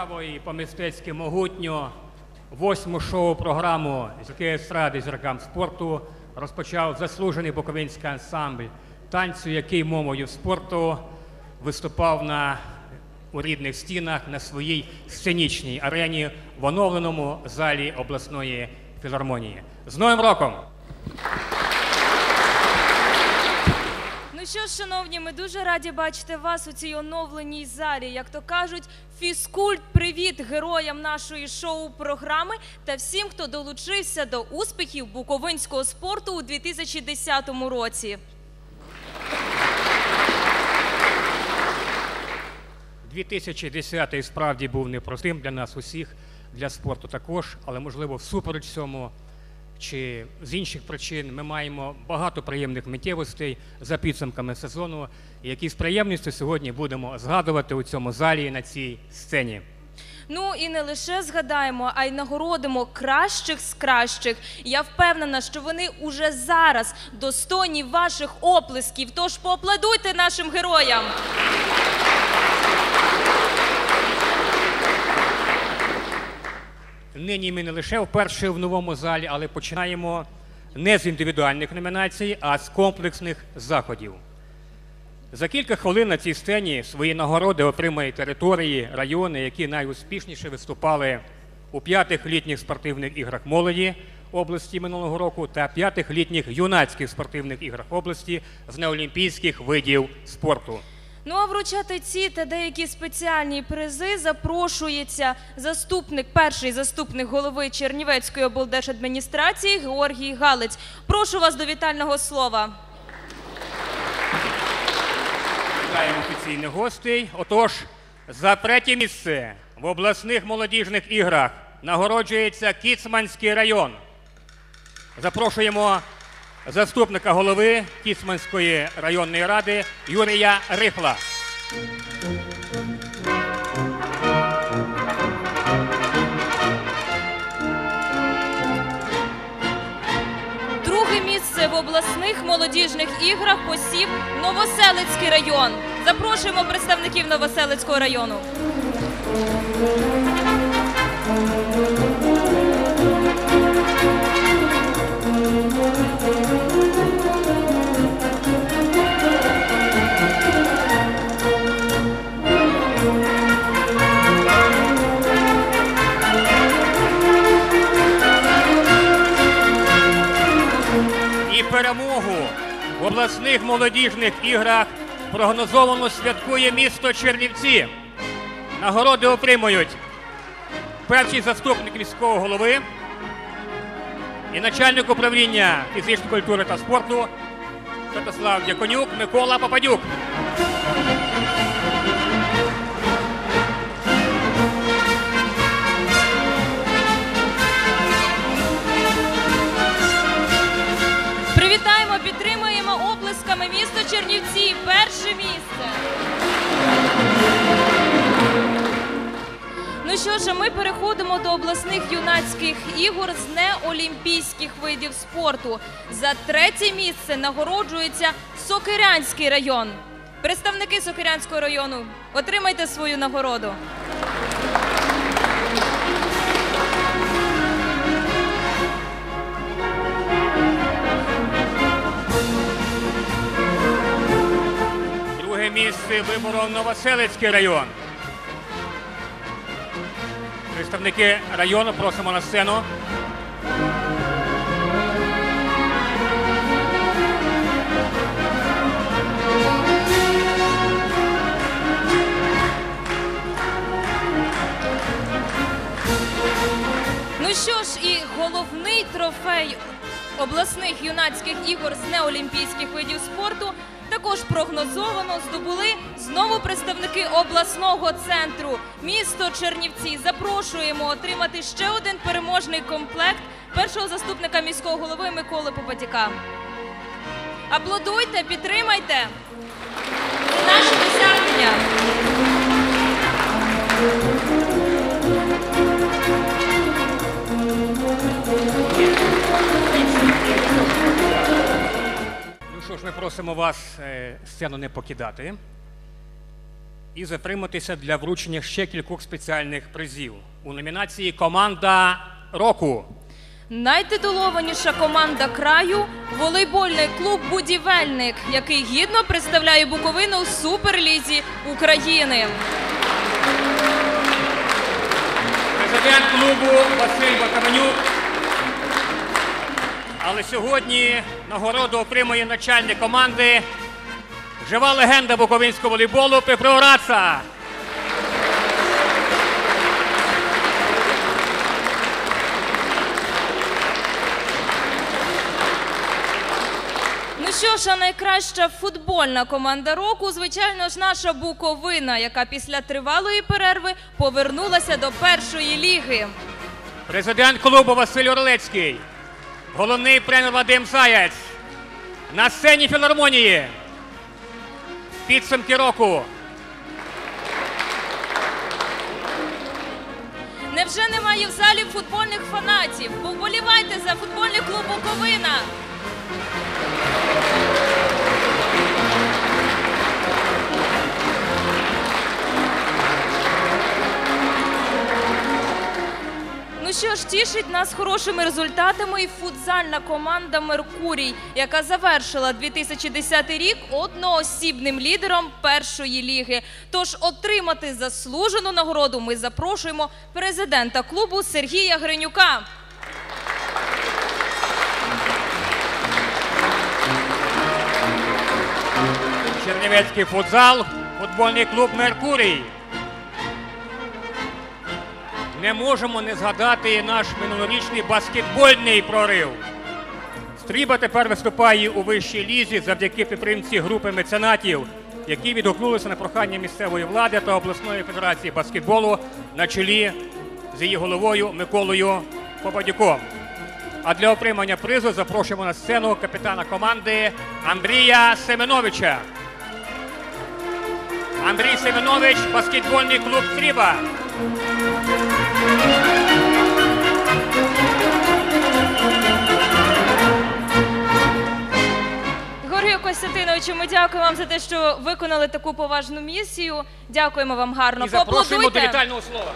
яскраво і по-мистецьки могутньо восьму шоу-програму зірки естради зіркам спорту розпочав заслужений буковинський ансамбль танцю, який мовою спорту виступав на у рідних стінах на своїй сценічній арені в оновленому залі обласної філармонії. З Новим роком! Ну що ж, шановні, ми дуже раді бачити вас у цій оновленій залі. Як то кажуть, фізкульт, привіт героям нашої шоу-програми та всім, хто долучився до успіхів буковинського спорту у 2010 році. 2010 справді був непростим для нас усіх, для спорту також, але можливо, всупереч цьому чи з інших причин ми маємо багато приємних миттєвостей за підсумками сезону, які з приємністю сьогодні будемо згадувати у цьому залі на цій сцені. Ну і не лише згадаємо, а й нагородимо кращих з кращих. Я впевнена, що вони уже зараз достойні ваших оплесків. Тож поаплодуйте нашим героям. Нині ми не лише вперше в новому залі, але починаємо не з індивідуальних номінацій, а з комплексних заходів. За кілька хвилин на цій сцені свої нагороди отримають території, райони, які найуспішніше виступали у п'ятих літніх спортивних іграх молоді області минулого року та п'ятих літніх юнацьких спортивних іграх області з неолімпійських видів спорту. Ну а вручати ці та деякі спеціальні призи запрошується заступник, перший заступник голови Чернівецької облдержадміністрації Георгій Галець. Прошу вас до вітального слова. Вітаємо офіційних гостей. Отож, за третє місце в обласних молодіжних іграх нагороджується Кіцманський район. Запрошуємо заступника голови Кіцманської районної ради Юрія Рихла. Друге місце в обласних молодіжних іграх посів Новоселицький район. Запрошуємо представників Новоселицького району. Обласних молодіжних іграх прогнозовано святкує місто Чернівці. Нагороди отримують перший заступник міського голови і начальник управління фізичної культури та спорту Святослав Дяконюк Микола Попадюк. Місто Чернівці. Перше місце. Ну що ж, ми переходимо до обласних юнацьких ігор з неолімпійських видів спорту. За третє місце нагороджується Сокирянський район. Представники Сокирянського району, отримайте свою нагороду. Місце виборов Новоселицький район. Представники району просимо на сцену. Ну що ж, і головний трофей обласних юнацьких ігор з неолімпійських видів спорту також прогнозовано здобули знову представники обласного центру місто Чернівці. Запрошуємо отримати ще один переможний комплект першого заступника міського голови Миколи Попадяка. Аплодуйте, підтримайте. Це наше досягнення. Що ж, ми просимо вас е, сцену не покидати. і затриматися для вручення ще кількох спеціальних призів у номінації Команда року. Найтитулованіша команда краю волейбольний клуб Будівельник, який гідно представляє Буковину у Суперлізі України. Президент клубу Василь Бакаменюк. Але сьогодні нагороду отримує начальник команди, жива легенда буковинського волейболу Петро Раца. Ну що ж, а найкраща футбольна команда року, звичайно ж, наша Буковина, яка після тривалої перерви повернулася до першої ліги. Президент клубу Василь Орлецький, головний тренер Вадим Заяць. На сцені філармонії. Підсумки року. Невже немає в залі футбольних фанатів? Поболівайте за футбольний клуб Буковина. Що ж, тішить нас хорошими результатами і футзальна команда Меркурій, яка завершила 2010 рік одноосібним лідером першої ліги. Тож отримати заслужену нагороду ми запрошуємо президента клубу Сергія Гринюка. Чернівецький футзал, футбольний клуб Меркурій. Не можемо не згадати наш минулорічний баскетбольний прорив. Стріба тепер виступає у вищій лізі завдяки підтримці групи меценатів, які відгукнулися на прохання місцевої влади та обласної федерації баскетболу на чолі з її головою Миколою Попадюком. А для отримання призу запрошуємо на сцену капітана команди Андрія Семеновича. Андрій Семенович, баскетбольний клуб Стріба. Георгію Костянтиновичу, ми дякуємо вам за те, що виконали таку поважну місію. Дякуємо вам гарно. І запрошуємо до Поаплодуйте. вітального слова.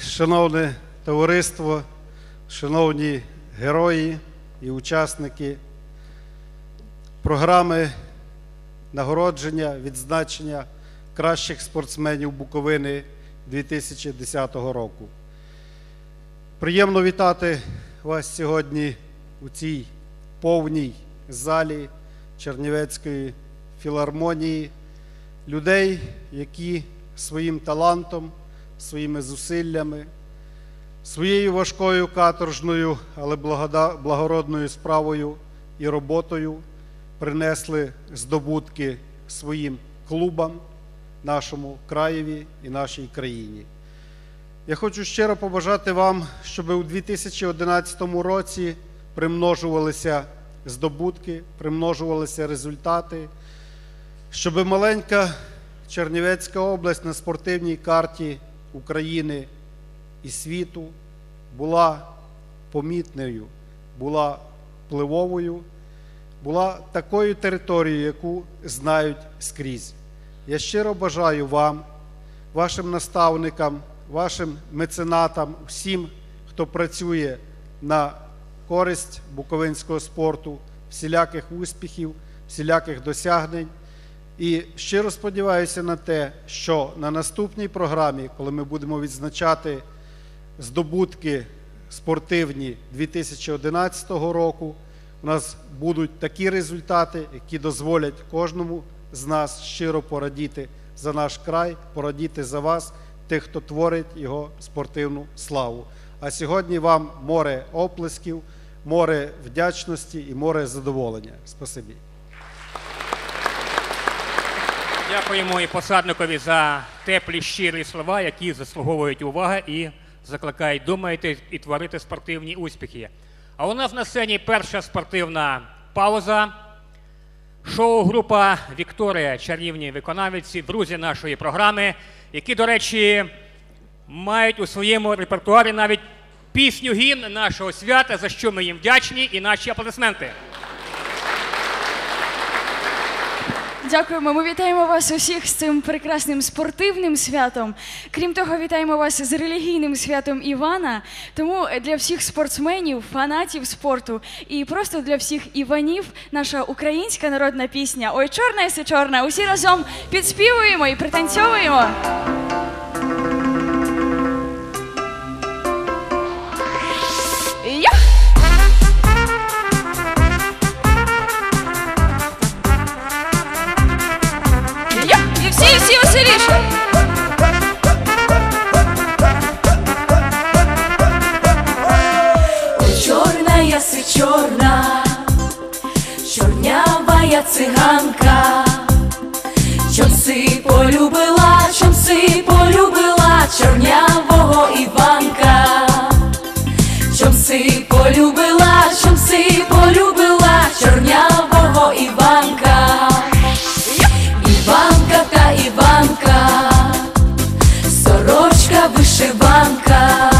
Шановне товариство, шановні герої і учасники програми нагородження, відзначення кращих спортсменів Буковини 2010 року. Приємно вітати вас сьогодні у цій повній залі Чернівецької філармонії, людей, які своїм талантом, своїми зусиллями, своєю важкою каторжною, але благородною справою і роботою принесли здобутки своїм клубам, нашому краєві і нашій країні. Я хочу щиро побажати вам, щоб у 2011 році примножувалися здобутки, примножувалися результати, щоб маленька Чернівецька область на спортивній карті України і світу була помітною, була впливовою, була такою територією, яку знають скрізь. Я щиро бажаю вам, вашим наставникам, вашим меценатам, всім, хто працює на користь буковинського спорту, всіляких успіхів, всіляких досягнень. І щиро сподіваюся на те, що на наступній програмі, коли ми будемо відзначати здобутки спортивні 2011 року, у нас будуть такі результати, які дозволять кожному з нас щиро порадіти за наш край, порадіти за вас, тих, хто творить його спортивну славу. А сьогодні вам море оплесків, море вдячності і море задоволення. Спасибі. Дякуємо і посадникові за теплі щирі слова, які заслуговують уваги і закликають думати і творити спортивні успіхи. А у нас на сцені перша спортивна пауза. Шоу-група Вікторія, чарівні виконавиці, друзі нашої програми, які, до речі, мають у своєму репертуарі навіть пісню гімн нашого свята, за що ми їм вдячні, і наші аплодисменти. Дякуємо. Ми вітаємо вас усіх з цим прекрасним спортивним святом. Крім того, вітаємо вас з релігійним святом Івана. Тому для всіх спортсменів, фанатів спорту і просто для всіх Іванів наша українська народна пісня Ой, чорна єси чорна. Усі разом підспівуємо і пританцьовуємо. banca.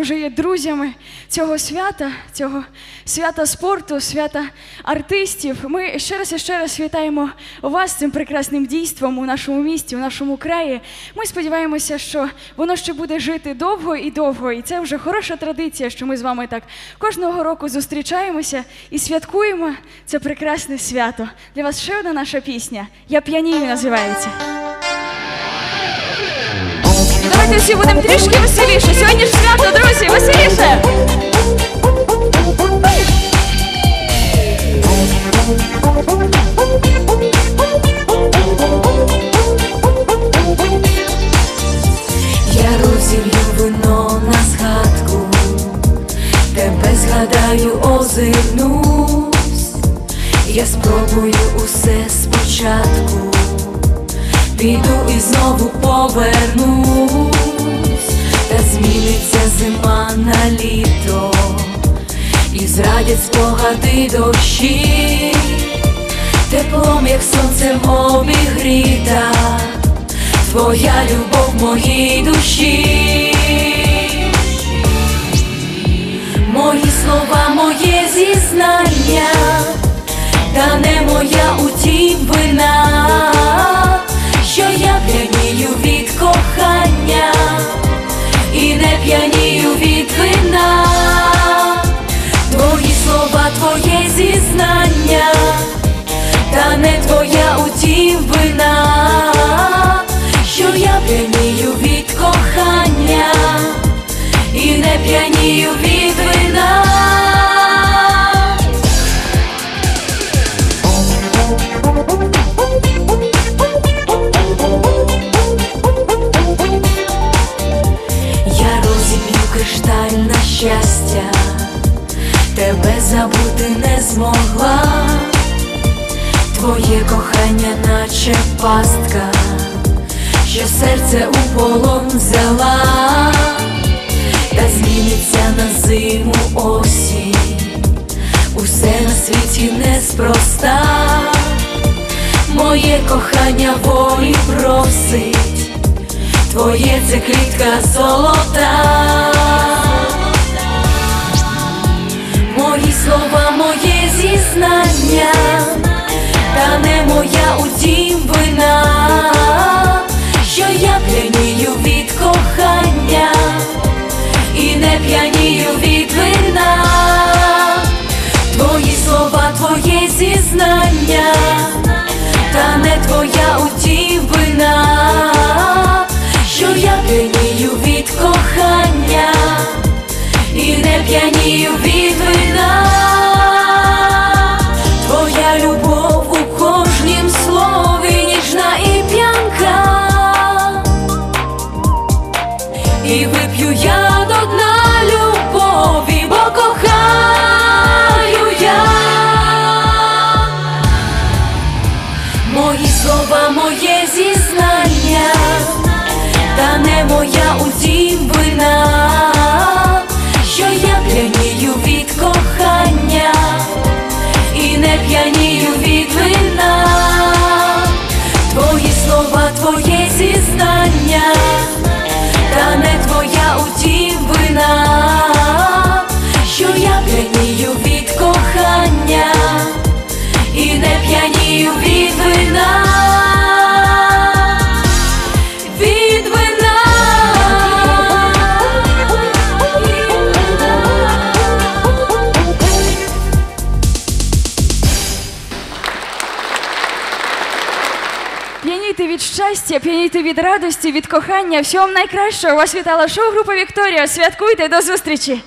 Вже є друзями цього свята, цього свята спорту, свята артистів. Ми ще раз і ще раз вітаємо вас цим прекрасним дійством у нашому місті, у нашому краї. Ми сподіваємося, що воно ще буде жити довго і довго. І це вже хороша традиція, що ми з вами так кожного року зустрічаємося і святкуємо це прекрасне свято. Для вас ще одна наша пісня. Я п'янію називається. Давайте всі будемо трішки веселіше. Сьогодні ж свято, друзі, веселіше! Я розілью вино на згадку, тебе згадаю, озирнусь, я спробую усе спочатку, піду і знову повернусь, та зміниться зима на літо, і зрадять спогади дощі, теплом, як сонцем обігріта, твоя любов моїй душі. Мої слова, моє зізнання, та не моя утім вина, я п'янію від кохання і не п'янію від вина. Твої слова, твоє зізнання, та не твоя утім вина, що я п'янію від кохання і не п'янію від забути не змогла, твоє кохання, наче пастка, що серце у полон взяла, та зміниться на зиму осінь, усе на світі неспроста, моє кохання волі просить. Твоє це квітка золота, слова, моє зізнання, та не моя утім вина, що я п'янію від кохання і не п'янію від вина, твої слова, твоє зізнання, та не твоя утім вина, що я п'янію від кохання і не п'янію п'янію від кохання і не п'янію від вина, твої слова, твоє зізнання, та не твоя утім вина, що я п'янію від кохання і не п'янію від вина. Щастя, п'яніти від радості, від кохання. Всього вам найкращого. Вас вітала шоу-група Вікторія. Святкуйте до зустрічі!